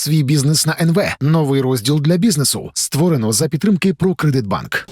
Свій бізнес на НВ. Новий розділ для бізнесу. Створено за підтримки «Прокредитбанк».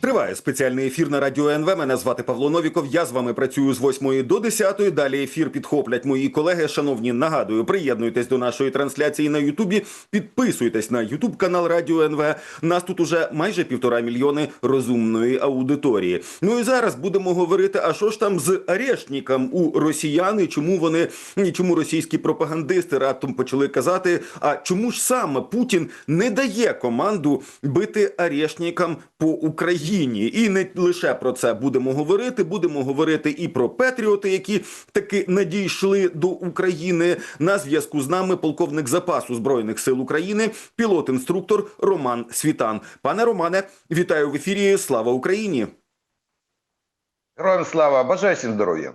Триває спеціальний ефір на радіо НВ. Мене звати Павло Новіков. Я з вами працюю з 8 до 10. Далі ефір підхоплять мої колеги. Шановні, нагадую, приєднуйтесь до нашої трансляції на Ютубі. Підписуйтесь на Ютуб канал Радіо НВ. Нас тут уже майже півтора мільйони розумної аудиторії. Ну і зараз будемо говорити, а що ж там з арештником у росіян і чому вони чому російські пропагандисти раптом почали казати, а чому ж саме Путін не дає команду бити арештникам по Україні? І не лише про це будемо говорити. Будемо говорити і про Петріоти, які таки надійшли до України. На зв'язку з нами полковник запасу збройних сил України, пілот-інструктор Роман Світан. Пане Романе, вітаю в ефірі. Слава Україні! Героям слава, бажаю всім здоров'я.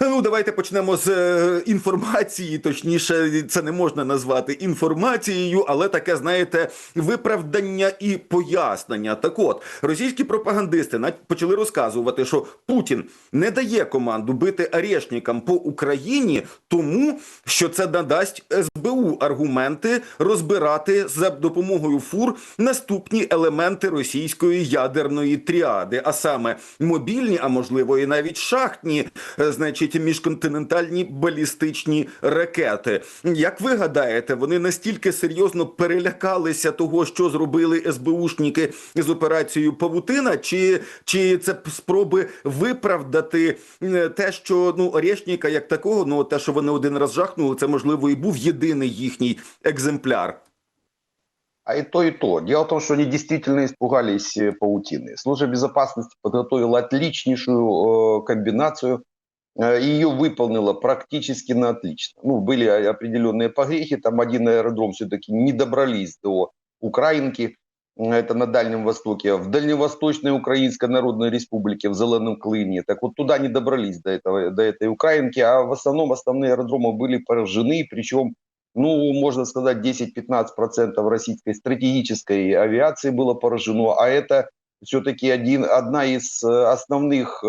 Ну, давайте почнемо з е, інформації. Точніше, це не можна назвати інформацією, але таке, знаєте, виправдання і пояснення. Так от, російські пропагандисти почали розказувати, що Путін не дає команду бити арешникам по Україні, тому що це надасть СБУ аргументи розбирати за допомогою фур наступні елементи російської ядерної тріади, а саме мобільні, а можливо і навіть шахтні, е, значить, міжконтинентальні балістичні ракети. Як ви гадаєте, вони настільки серйозно перелякалися того, що зробили СБУшники з операцією Павутина, чи, чи це п- спроби виправдати е, те, що ну Орешника як такого, ну те, що вони один раз жахнули, це можливо і був єдиний їхній екземпляр. А и то, и то. Дело в том, что они действительно испугались э, паутины. Служба безопасности подготовила отличнейшую э, комбинацию э, и ее выполнила практически на отлично. Ну, были определенные погрехи, там один аэродром все-таки не добрались до Украинки, это на Дальнем Востоке, в Дальневосточной Украинской Народной Республике, в Зеленом Клыне. Так вот туда не добрались до, этого, до этой Украинки, а в основном основные аэродромы были поражены, причем ну, можно сказать, 10-15% российской стратегической авиации было поражено, а это все-таки один, одна из э, основных э,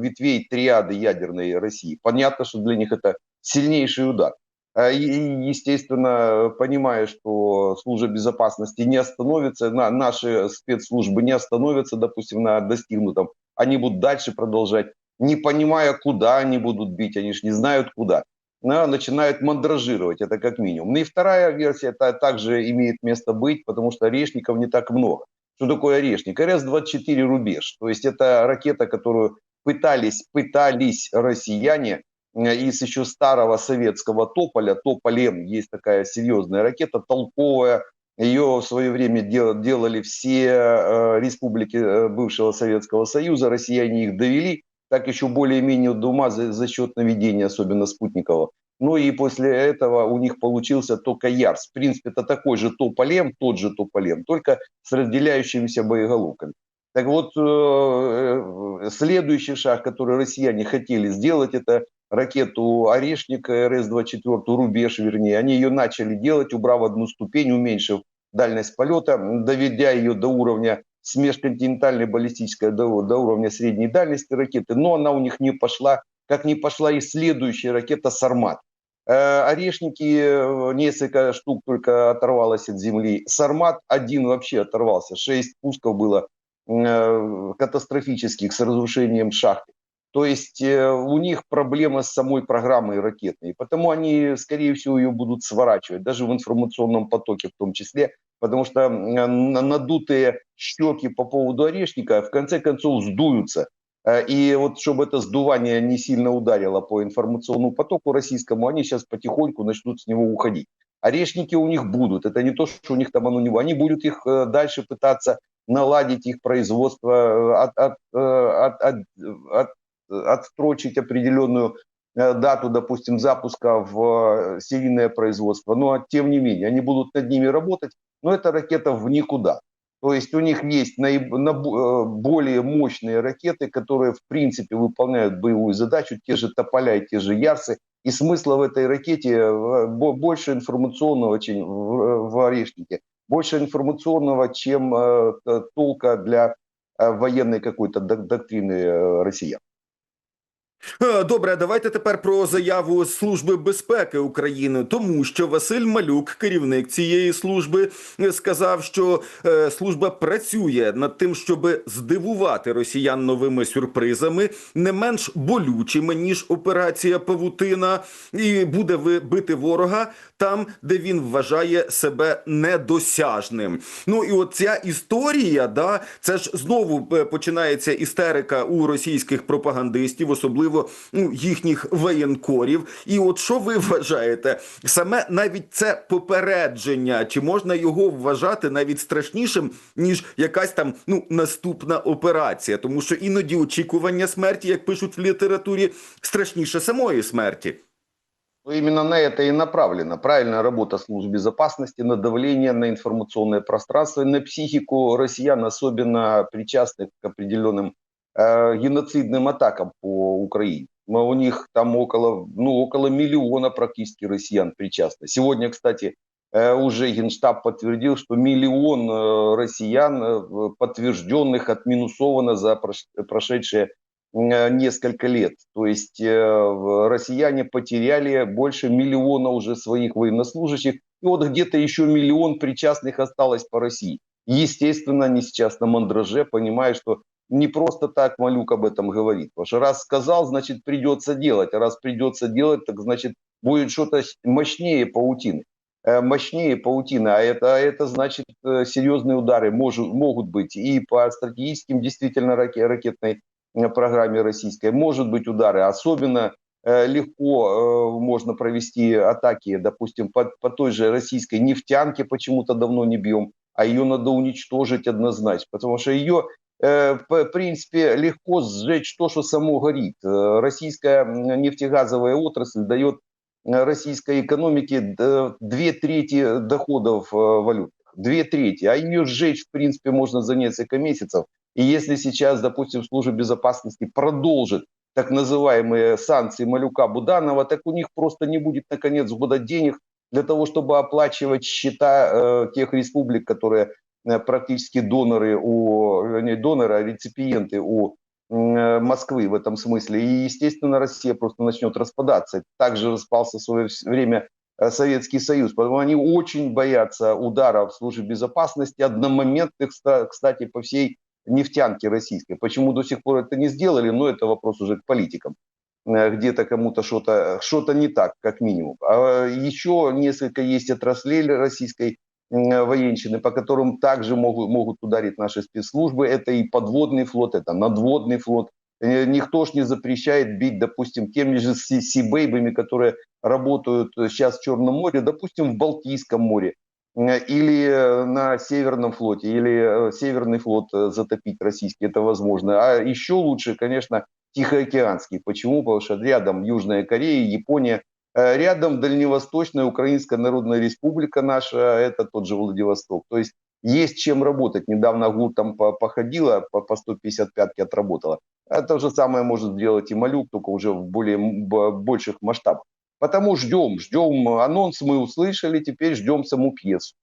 ветвей триады ядерной России. Понятно, что для них это сильнейший удар. А, И, естественно, понимая, что служба безопасности не остановится, на, наши спецслужбы не остановятся, допустим, на достигнутом, они будут дальше продолжать, не понимая, куда они будут бить, они же не знают куда да, начинают мандражировать, это как минимум. Ну и вторая версия это также имеет место быть, потому что орешников не так много. Что такое орешник? РС-24 «Рубеж». То есть это ракета, которую пытались, пытались россияне э, из еще старого советского Тополя, Тополем есть такая серьезная ракета, толковая, ее в свое время дел- делали все э, республики э, бывшего Советского Союза, россияне их довели, так еще более-менее до ума за, за счет наведения, особенно спутникового. Ну и после этого у них получился только Ярс. В принципе, это такой же Тополем, тот же Тополем, только с разделяющимися боеголовками. Так вот, э, э, следующий шаг, который россияне хотели сделать, это ракету «Орешник» РС-24, «Рубеж», вернее. Они ее начали делать, убрав одну ступень, уменьшив дальность полета, доведя ее до уровня с межконтинентальной баллистической до, до уровня средней дальности ракеты, но она у них не пошла, как не пошла и следующая ракета «Сармат». Э, Орешники, э, несколько штук только оторвалось от земли. «Сармат» один вообще оторвался, шесть пусков было э, катастрофических с разрушением шахты. То есть у них проблема с самой программой ракетной, потому они, скорее всего, ее будут сворачивать, даже в информационном потоке в том числе, потому что надутые щеки по поводу орешника в конце концов сдуются. Э, И вот чтобы это сдувание не сильно ударило по информационному потоку российскому, они сейчас потихоньку начнут с него уходить. Орешники у них будут. Это не то, что у них там оно не будет. Они будут их э, дальше пытаться наладить их производство, э, от, от, от, от, от- отстрочить определенную дату, допустим, запуска в серийное производство. Но тем не менее, они будут над ними работать, но это ракета в никуда. То есть у них есть набо- э, более мощные ракеты, которые в принципе выполняют боевую задачу, те же Тополя и те же Ярсы. И смысла в этой ракете э, бо- больше информационного, чем в, Орешнике, больше информационного, чем э, толка для военной какой-то док- доктрины россиян. Е, Добре, давайте тепер про заяву Служби безпеки України, тому що Василь Малюк, керівник цієї служби, сказав, що е, служба працює над тим, щоб здивувати росіян новими сюрпризами, не менш болючими ніж операція Павутина, і буде ви- бити ворога там, де він вважає себе недосяжним. Ну і от ця історія, да, це ж знову е, починається істерика у російських пропагандистів, особливо ну, їхніх воєнкорів. І от що ви вважаєте, саме навіть це попередження, чи можна його вважати навіть страшнішим, ніж якась там ну наступна операція, тому що іноді очікування смерті, як пишуть в літературі, страшніше самої смерті. Ну, Именно на это и направлена правильная работа служб безопасности, на давление на информационное пространство, и на психику россиян, особенно причастных к определенным э, геноцидным атакам по Украине. Но у них там около, ну, около миллиона практически россиян причастны. Сегодня, кстати, э, уже Генштаб подтвердил, что миллион э, россиян э, подтвержденных отминусовано за прош- прошедшие э, несколько лет. То есть россияне потеряли больше миллиона уже своих военнослужащих, и вот где-то еще миллион причастных осталось по России. Естественно, они сейчас на мандраже, понимая, что не просто так Малюк об этом говорит. Потому что раз сказал, значит придется делать. А раз придется делать, так значит будет что-то мощнее паутины. Э, Мощнее паутины, а это, а это значит э, серьезные удары может, могут быть и по стратегическим действительно раке- ракетной э, программе российской. Может быть удары. Особенно легко можно провести атаки, допустим, по, по той же российской нефтянке почему-то давно не бьем, а ее надо уничтожить однозначно, потому что ее в принципе легко сжечь то, что само горит. Российская нефтегазовая отрасль дает российской экономике две трети доходов валют. Две трети. А ее сжечь, в принципе, можно за несколько месяцев. И если сейчас, допустим, служба безопасности продолжит так называемые санкции Малюка Буданова, так у них просто не будет на конец года денег для того, чтобы оплачивать счета э, тех республик, которые практически доноры у, вернее, доноры, а реципиенты у э, Москвы в этом смысле. И, естественно, Россия просто начнет распадаться. Также распался в свое время э, Советский Союз. Поэтому они очень боятся ударов службы безопасности, одномоментных, ста- кстати, по всей нефтянке российской. Почему до сих пор это не сделали, но это вопрос уже к политикам. Э, Где-то кому-то что-то что не так, как минимум. А еще несколько есть отраслей российской военщины, по которым также могут, могут ударить наши спецслужбы. Это и подводный флот, это надводный флот. Э, Никто ж не запрещает бить, допустим, теми же си- сибейбами, которые работают сейчас в Черном море, допустим, в Балтийском море э, или э, на Северном флоте, или э, Северный флот э, затопить российский, это возможно. А еще лучше, конечно, Тихоокеанский. Почему? Потому что рядом Южная Корея, Япония, э, рядом Дальневосточная Украинская Народная Республика наша, это тот же Владивосток. То есть есть чем работать. Недавно ГУР там по- походила, по, по 155-ке отработала. А То же самое может сделать и Малюк, только уже в более больших масштабах. Потому ждем, ждем анонс, мы услышали, теперь ждем саму пьесу.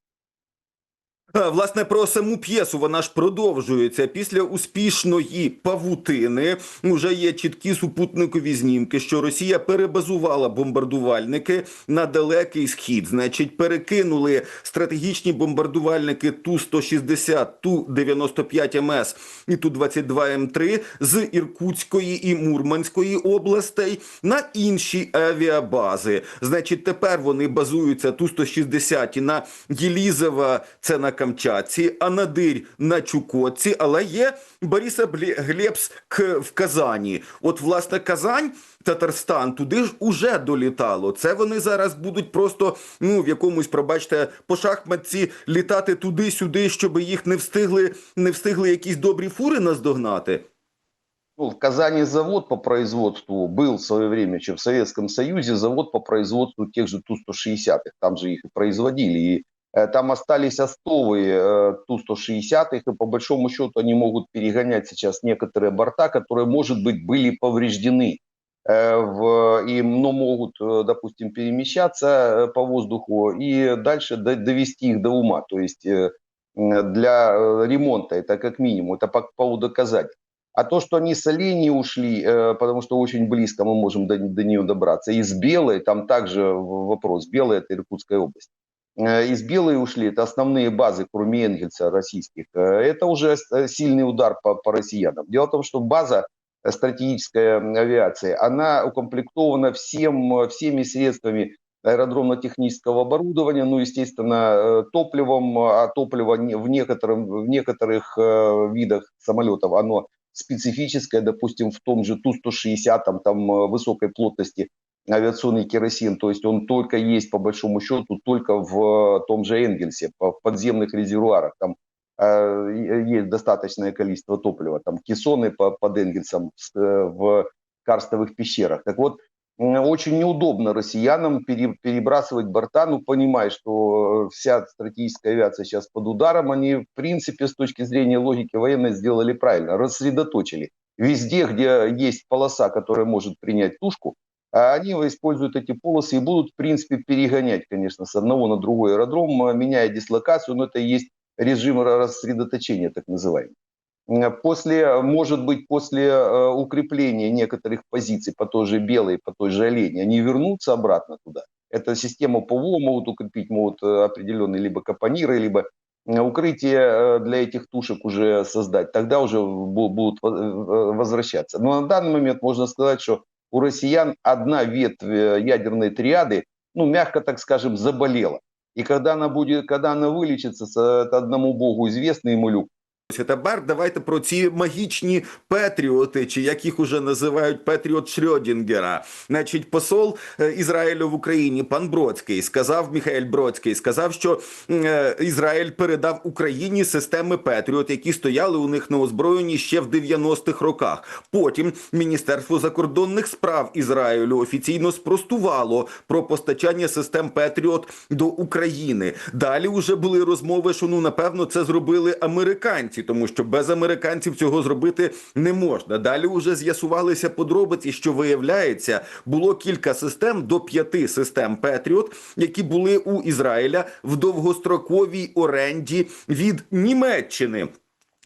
Е, Власне, про саму п'єсу вона ж продовжується після успішної павутини. Вже є чіткі супутникові знімки, що Росія перебазувала бомбардувальники на далекий схід. Значить, перекинули стратегічні бомбардувальники ту 160 ту 95 МС і ту 22 М3 з Іркутської і Мурманської областей на інші авіабази. Значить, тепер вони базуються ту 160 на Єлізева, це на Камчатці, Анадирь на Чукотці, але є Бориса Глебськ в Казані. От, власне, Казань. Татарстан туди ж уже долітало. Це вони зараз будуть просто ну в якомусь, пробачте, по шахматці літати туди-сюди, щоб їх не встигли, не встигли якісь добрі фури наздогнати. Ну, в Казани завод по производству был в свое время еще в Советском Союзе, завод по производству тех же Ту-160-х, там же их и производили. И там остались остовы э, Ту-160-х, и по большому счету они могут перегонять сейчас некоторые борта, которые, может быть, были повреждены э, в, и, но могут, э, допустим, перемещаться э, по воздуху и дальше до- довести их до ума. То есть э, для э, ремонта это как минимум, это по поводу Казани. А то, что они с оленей ушли, э, потому что очень близко мы можем до, до нее добраться, из Белой, там также вопрос, Белая это Иркутская область, Э, из Белой ушли, это основные базы, кроме Энгельса, российских, Э, это уже э, сильный удар по, по россиянам. Дело в том, что база э, стратегической авиации, она укомплектована всем, э, всеми средствами аэродромно-технического оборудования, ну, естественно, э, топливом, а топливо в, некотором, в некоторых э, видах самолетов, оно специфическое, допустим, в том же Ту-160, там, там э, высокой плотности авиационный керосин, то есть он только есть, по большому счету, только в том же Энгельсе, в подземных резервуарах, там э, есть достаточное количество топлива, там кессоны по, под Энгельсом э, в карстовых пещерах. Так вот, очень неудобно россиянам пере- перебрасывать борта, ну, понимая, что э, вся стратегическая авиация сейчас под ударом, они, в принципе, с точки зрения логики военной сделали правильно, рассредоточили. Везде, где есть полоса, которая может принять тушку, а они используют эти полосы и будут, в принципе, перегонять, конечно, с одного на другой аэродром, э, меняя дислокацию, но это и есть режим рассредоточения, так называемый. После, может быть, после э, укрепления некоторых позиций по той же Белой, по той же Олене, они вернутся обратно туда. Эта система ПВО могут укрепить, могут э, определенные либо капониры, либо укрытие для этих тушек уже создать. Тогда уже бу- будут во- возвращаться. Но на данный момент можно сказать, что у россиян одна ветвь э, ядерной триады, ну, мягко так скажем, заболела. И когда она будет, когда она вылечится, с- это одному богу известно, ему люк, Тепер давайте про ці магічні петріоти, чи як їх уже називають Петріот Шрёдінгера. Значить, посол е, Ізраїлю в Україні, пан Бродський, сказав Міхаель Бродський, сказав, що е, Ізраїль передав Україні системи Петріот, які стояли у них на озброєнні ще в 90-х роках. Потім Міністерство закордонних справ Ізраїлю офіційно спростувало про постачання систем Петріот до України. Далі вже були розмови, що ну напевно це зробили американці, тому що без американців цього зробити не можна. Далі вже з'ясувалися подробиці, що виявляється, було кілька систем до п'яти систем Петріот, які були у Ізраїля в довгостроковій оренді від Німеччини.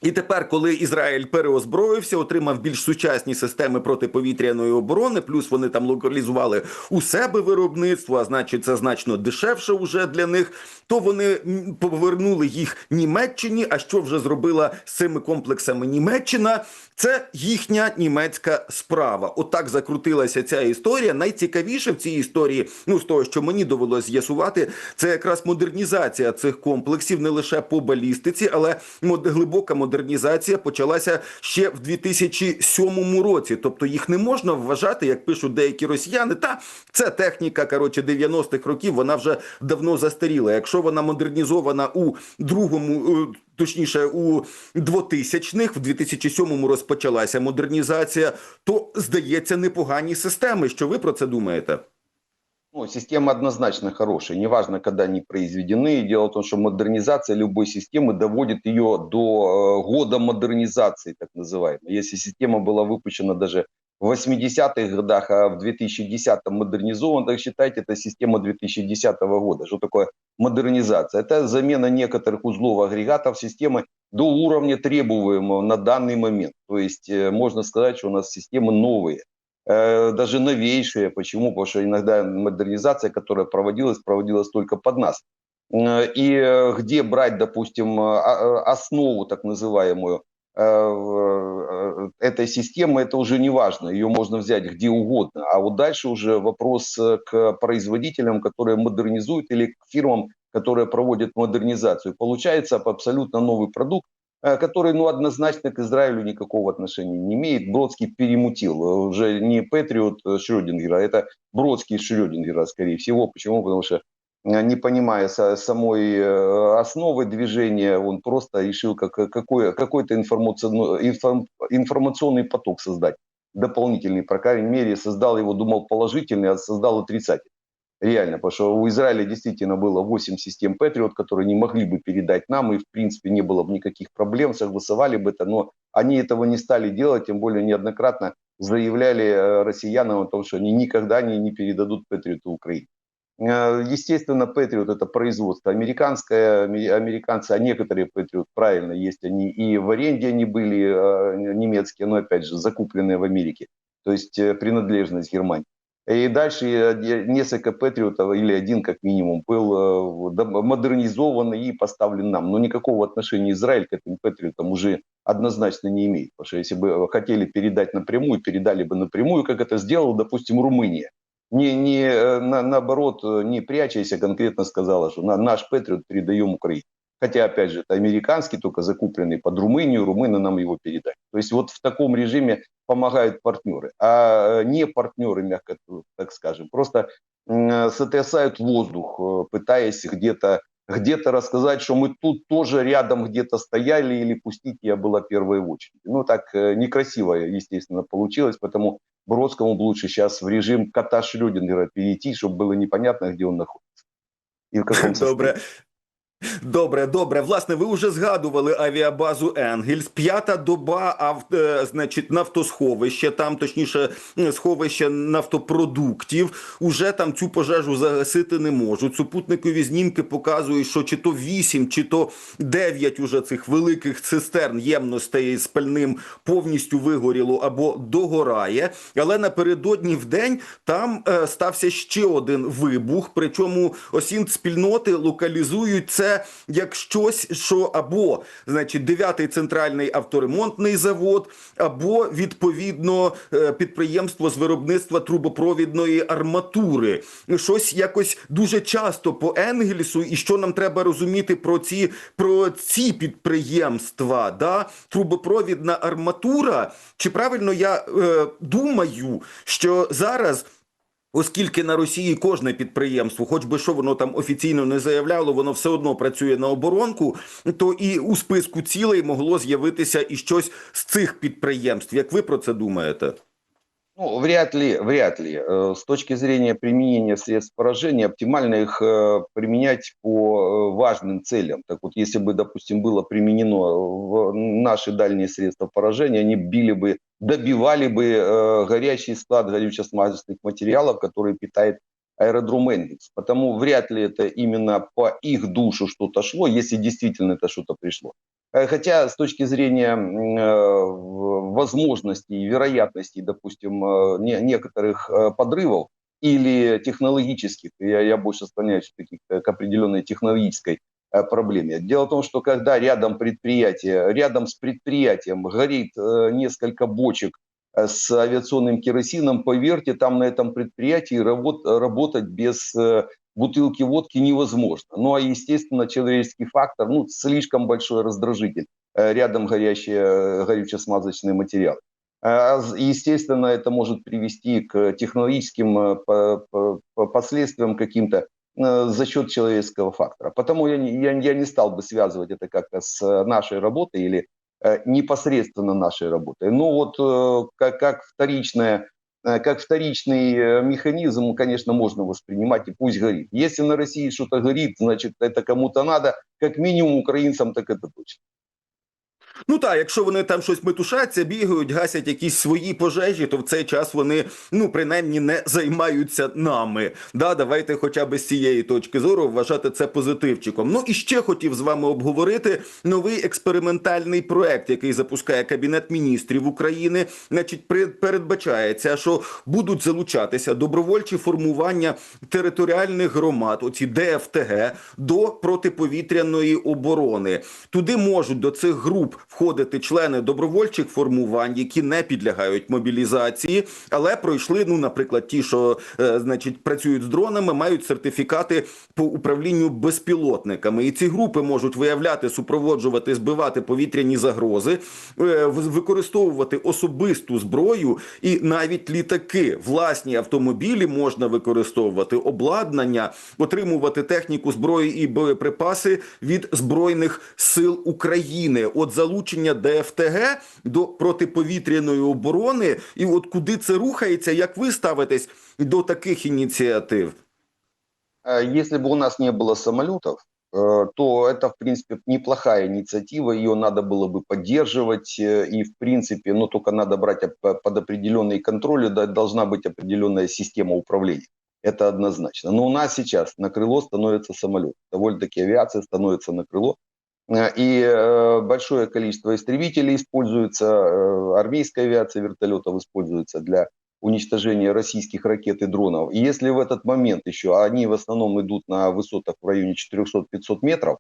І тепер, коли Ізраїль переозброївся, отримав більш сучасні системи протиповітряної оборони, плюс вони там локалізували у себе виробництво, а значить, це значно дешевше вже для них. То вони повернули їх Німеччині. А що вже зробила з цими комплексами Німеччина? Це їхня німецька справа. Отак закрутилася ця історія. Найцікавіше в цій історії, ну з того, що мені довелося з'ясувати, це якраз модернізація цих комплексів не лише по балістиці, але глибока модернізація почалася ще в 2007 році. Тобто їх не можна вважати, як пишуть деякі росіяни. Та це техніка коротше 90-х років. Вона вже давно застаріла. Якщо вона модернізована у другому. Точніше, у 2000-х, в 2007-му розпочалася модернізація, то здається непогані системи. Що ви про це думаєте? Ну, система однозначно хорошая, неважно, когда они произведены. Дело в том, что модернизация любой системы доводит ее до э, года модернизации, так называемой. Если система была выпущена даже в 80-х годах, а в 2010-м модернизована, так считайте, это система 2010 года. Что такое модернизация? Это замена некоторых узлов агрегатов системы до уровня требуемого на данный момент. То есть э, можно сказать, что у нас системы новые даже новейшие. Почему? Потому что иногда модернизация, которая проводилась, проводилась только под нас. Э, И э, где брать, допустим, э, а- э, основу так называемую э, э, этой системы, это уже не важно. Ее можно взять где угодно. А вот дальше уже вопрос э, к производителям, которые модернизуют, или к фирмам, которые проводят модернизацию. Получается абсолютно новый продукт, э, который, ну, однозначно к Израилю никакого отношения не имеет. Бродский перемутил. Э, Уже не Патриот э, Шрёдингера, а это Бродский Шрёдингера, скорее всего. Почему? Потому что э, не понимая са- самой э, основы движения, он просто решил как, какой, какой-то информационный, информ- информационный поток создать дополнительный, по крайней мере, создал его, думал положительный, а создал отрицательный. Реально, потому что у Израиля действительно было 8 систем Patriot, которые не могли бы передать нам, и в принципе не было бы никаких проблем, согласовали бы это, но они этого не стали делать, тем более неоднократно заявляли э, россиянам о том, что они никогда не, не передадут Patriot Украине. Э, Естественно, Patriot это производство американское, аме- американцы, а некоторые Patriot, правильно, есть они и в аренде они были э, немецкие, но опять же закупленные в Америке, то есть принадлежность Германии. И дальше несколько Патриотов, или один как минимум, был э, модернизован и поставлен нам. Но никакого отношения Израиль к этим Патриотам уже однозначно не имеет. Потому что если бы хотели передать напрямую, передали бы напрямую, как это сделала, допустим, Румыния. Не, не, э, на, наоборот, э, не прячась, а конкретно сказала, что на, наш Патриот передаем Украине. Хотя, опять же, это американский, только закупленный под Румынию, румыны нам его передали. То есть вот в таком режиме помогают партнеры, а не партнеры, мягко так скажем, просто м, сотрясают воздух, э, пытаясь где-то где-то рассказать, что мы тут тоже рядом где-то стояли или пустить я была первой в очереди. Ну, так э, некрасиво, естественно, получилось, поэтому Бродскому лучше сейчас в режим кота Шрёдингера перейти, чтобы было непонятно, где он находится. И в каком состоянии. Добре. Добре, добре. Власне, ви вже згадували авіабазу Енгельс. П'ята доба, ав, е, значить, нафтосховище, там точніше сховище нафтопродуктів. Уже там цю пожежу загасити не можуть. Супутникові знімки показують, що чи то 8, чи то 9 уже цих великих цистерн ємностей з пальним повністю вигоріло або догорає. Але напередодні в день там е, стався ще один вибух. Причому осінт спільноти локалізують це як щось, що або значить дев'ятий центральний авторемонтний завод, або відповідно е, підприємство з виробництва трубопровідної арматури. Щось якось дуже часто по Енгельсу, і що нам треба розуміти про ці про ці підприємства, да? трубопровідна арматура. Чи правильно я е, думаю, що зараз. Оскільки на Росії кожне підприємство, хоч би що воно там офіційно не заявляло, воно все одно працює на оборонку, то і у списку цілей могло з'явитися і щось з цих підприємств. Як ви про це думаєте? Ну, вряд ли, вряд ли. Э, С точки зрения применения средств поражения, оптимально их э, применять по э, важным целям. Так вот, если бы, допустим, было применено в наши дальние средства поражения, они били бы, добивали бы э, горячий склад горюче-смазочных материалов, который питает аэродром Энгельс. Потому вряд ли это именно по их душу что-то шло, если действительно это что-то пришло. Э, Хотя с точки зрения э, возможностей и вероятностей, допустим, э, не- некоторых э, подрывов или технологических, я, я больше склоняюсь к, к определенной технологической э, проблеме. Дело в том, что когда рядом предприятие, рядом с предприятием горит э, несколько бочек э, с авиационным керосином, поверьте, там на этом предприятии работ- работать без э, бутылки водки невозможно. Ну, а, естественно, человеческий фактор, ну, слишком большой раздражитель. Э, Рядом горящие, э, горюче-смазочные материалы. А, Естественно, это может привести к технологическим э, по- по- по- последствиям каким-то э, за счет человеческого фактора. Потому я не, я, я не стал бы связывать это как-то с э, нашей работой или э, непосредственно нашей работой. Но вот э, как, как вторичная э, как вторичный э, механизм, конечно, можно воспринимать и пусть горит. Если на России что-то горит, значит, это кому-то надо, как минимум украинцам, так это точно. Ну так, якщо вони там щось метушаться, бігають, гасять якісь свої пожежі, то в цей час вони ну принаймні не займаються нами. Да, давайте, хоча б з цієї точки зору, вважати це позитивчиком. Ну і ще хотів з вами обговорити новий експериментальний проект, який запускає кабінет міністрів України. Значить, передбачається, що будуть залучатися добровольчі формування територіальних громад, оці ДФТГ, до протиповітряної оборони. Туди можуть до цих груп входити члени добровольчих формувань, які не підлягають мобілізації, але пройшли, ну, наприклад, ті, що е, значить працюють з дронами, мають сертифікати по управлінню безпілотниками. І ці групи можуть виявляти, супроводжувати, збивати повітряні загрози, е, використовувати особисту зброю і навіть літаки, власні автомобілі можна використовувати, обладнання, отримувати техніку, зброю і боєприпаси від збройних сил України. От залучення ДФТГ до протиповітряної оборони, і от куди це рухається, як ви ставитесь до таких ініціатив? Э, Если бы у нас не было самолетов, э, то это, в принципе, неплохая инициатива, ее надо было бы поддерживать, э, и, в принципе, ну, только надо брать оп- под определенный контроль, и да- должна быть определенная система управления. Это однозначно. Но у нас сейчас на крыло становится самолет. Довольно-таки авиация становится на крыло. Э, И э, большое количество истребителей используется, э, армейская авиация вертолетов используется для уничтожения российских ракет и дронов. И если в этот момент еще, а они в основном идут на высотах в районе 400-500 метров,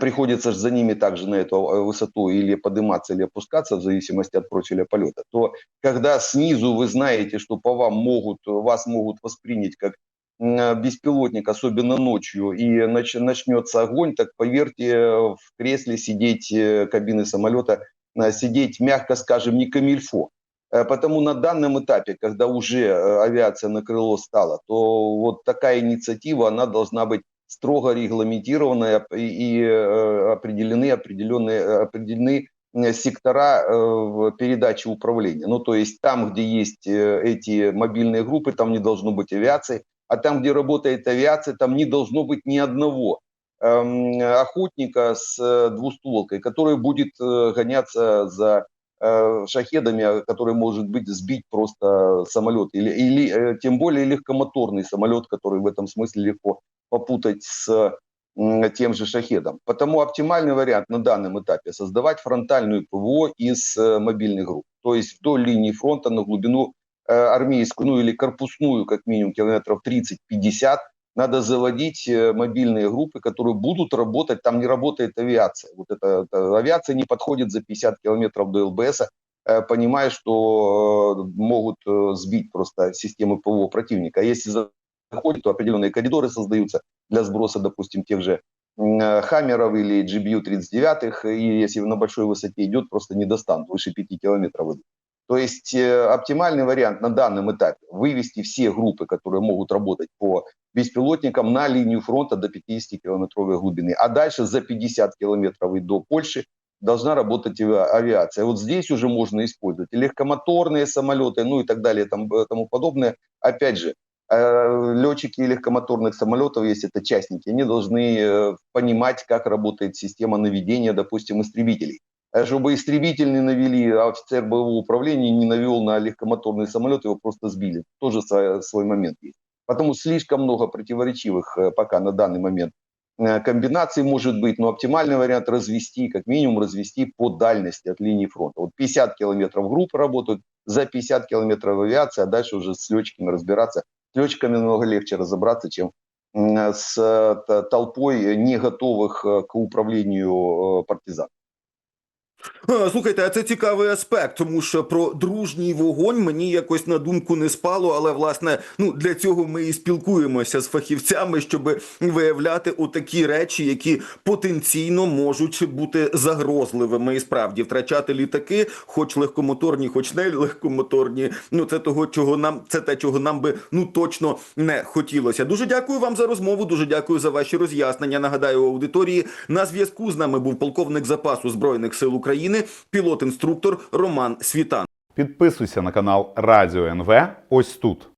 приходится за ними также на эту высоту или подниматься, или опускаться, в зависимости от профиля полета, то когда снизу вы знаете, что по вам могут, вас могут воспринять как беспилотник, особенно ночью, и нач- начнется огонь, так поверьте, в кресле сидеть э, кабины самолета, э, сидеть, мягко скажем, не камильфо. Э, Потому на данном этапе, когда уже э, авиация на крыло стала, то вот такая инициатива, она должна быть строго регламентирована и, э, определены, определенные, определены э, сектора э, в передаче управления. Ну, то есть там, где есть э, эти мобильные группы, там не должно быть авиации, а там, где работает авиация, там не должно быть ни одного эм, охотника с э, двустволкой, который будет э, гоняться за э, шахедами, а, который может быть сбить просто самолет, или, или тем более легкомоторный самолет, который в этом смысле легко попутать с тем же шахедом. Потому оптимальный вариант на данном этапе создавать фронтальную ПВО из мобильных групп, то есть вдоль линии фронта на глубину армейскую, ну или корпусную, как минимум километров 30-50, надо заводить э, мобильные группы, которые будут работать, там не работает авиация. Вот эта, эта авиация не подходит за 50 километров до ЛБС, э, понимая, что э, могут э, сбить просто системы ПВО противника. А если заходит, то определенные коридоры создаются для сброса, допустим, тех же э, Хаммеров или GBU-39, и если на большой высоте идет, просто не достанут, выше 5 километров идут. То есть э, оптимальный вариант на данном этапе вывести все группы, которые могут работать по беспилотникам на линию фронта до 50-километровой глубины. А дальше за 50 километров и до Польши должна работать ави- авиация. Вот здесь уже можно использовать легкомоторные самолеты, ну и так далее, там, э, тому подобное. Опять же, э, летчики легкомоторных самолетов, если это частники, они должны понимать, как работает система наведения, допустим, истребителей. Э, Чтобы истребитель не навели, а офицер боевого управления не навел на легкомоторный самолет, его просто сбили. Тоже свой, момент есть. Потому слишком много противоречивых э, пока на данный момент э, комбинаций может быть, но оптимальный вариант развести, как минимум развести по дальности от линии фронта. Вот 50 километров группы работают, за 50 километров авиация, а дальше уже с летчиками разбираться. С летчиками намного легче разобраться, чем с толпой не готовых к управлению партизан. А, Слухайте, а це цікавий аспект, тому що про дружній вогонь мені якось на думку не спало, але власне ну для цього ми і спілкуємося з фахівцями, щоб виявляти отакі речі, які потенційно можуть бути загрозливими і справді втрачати літаки, хоч легкомоторні, хоч не легкомоторні. Ну це того, чого нам це те, чого нам би ну точно не хотілося. Дуже дякую вам за розмову. Дуже дякую за ваші роз'яснення. Нагадаю аудиторії на зв'язку з нами був полковник запасу збройних сил України, пілот-інструктор Роман Світан. Підписуйся на канал Радіо НВ ось тут.